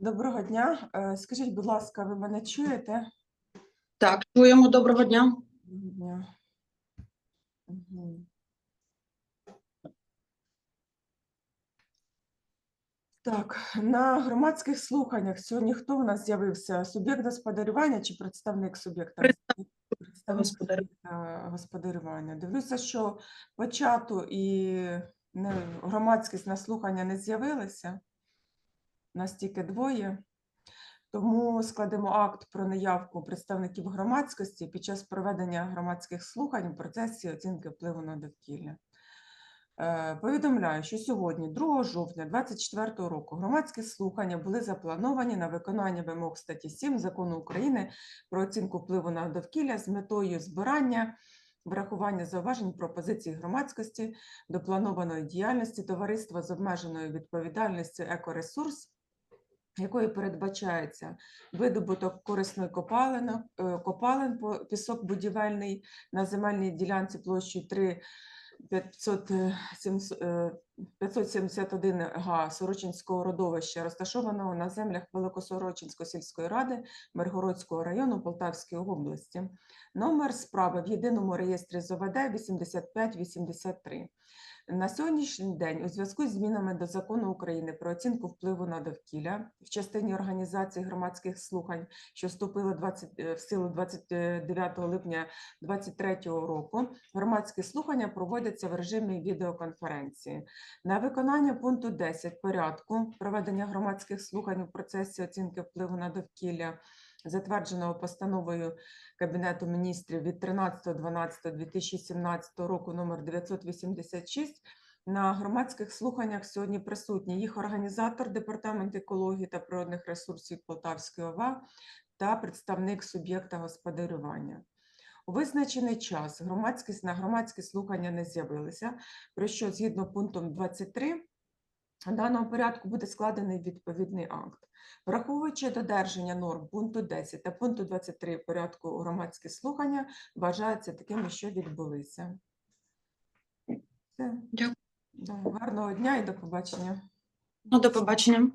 Доброго дня. Е, Скажіть, будь ласка, ви мене чуєте? Так, чуємо. Доброго дня. Доброго дня. Так, на громадських слуханнях сьогодні хто у нас з'явився? Суб'єкт господарювання чи представник суб'єкта? Представник суб'єкта господарювання. Дивлюся, що по чату і громадськість на слухання не з'явилися. Нас тільки двоє. Тому складемо акт про наявку представників громадськості під час проведення громадських слухань у процесі оцінки впливу на довкілля. Е, Повідомляю, що сьогодні, 2 жовтня 2024 року, громадські слухання були заплановані на виконання вимог статті 7 Закону України про оцінку впливу на довкілля з метою збирання, врахування зауважень пропозицій громадськості до планованої діяльності товариства з обмеженою відповідальністю «Екоресурс», якою передбачається видобуток корисної копалини, е, копалин, пісок будівельний на земельній ділянці площею 3 500, е, сімс- е, 571 га Сорочинського родовища, розташованого на землях Великосорочинської сільської ради Миргородського району Полтавської області. Номер справи в єдиному реєстрі ЗОВД 8583. На сьогоднішній день у зв'язку з змінами до закону України про оцінку впливу на довкілля в частині організації громадських слухань, що вступили 20, е, в силу 29 липня 2023 року, громадські слухання проводяться в режимі відеоконференції. На виконання пункту 10 порядку проведення громадських слухань у процесі оцінки впливу на довкілля, затвердженого постановою Кабінету міністрів від 13.12.2017 року номер 986, на громадських слуханнях сьогодні присутні їх організатор Департамент екології та природних ресурсів Полтавської ОВА та представник суб'єкта господарювання. Визначений час громадськість на громадські слухання не з'явилися, про що згідно пунктом 23 даного порядку буде складений відповідний акт. Враховуючи додержання норм пункту 10 та пункту 23 порядку громадські слухання, вважаються такими, що відбулися. Все. Дякую. Гарного дня і до побачення. Ну, до побачення.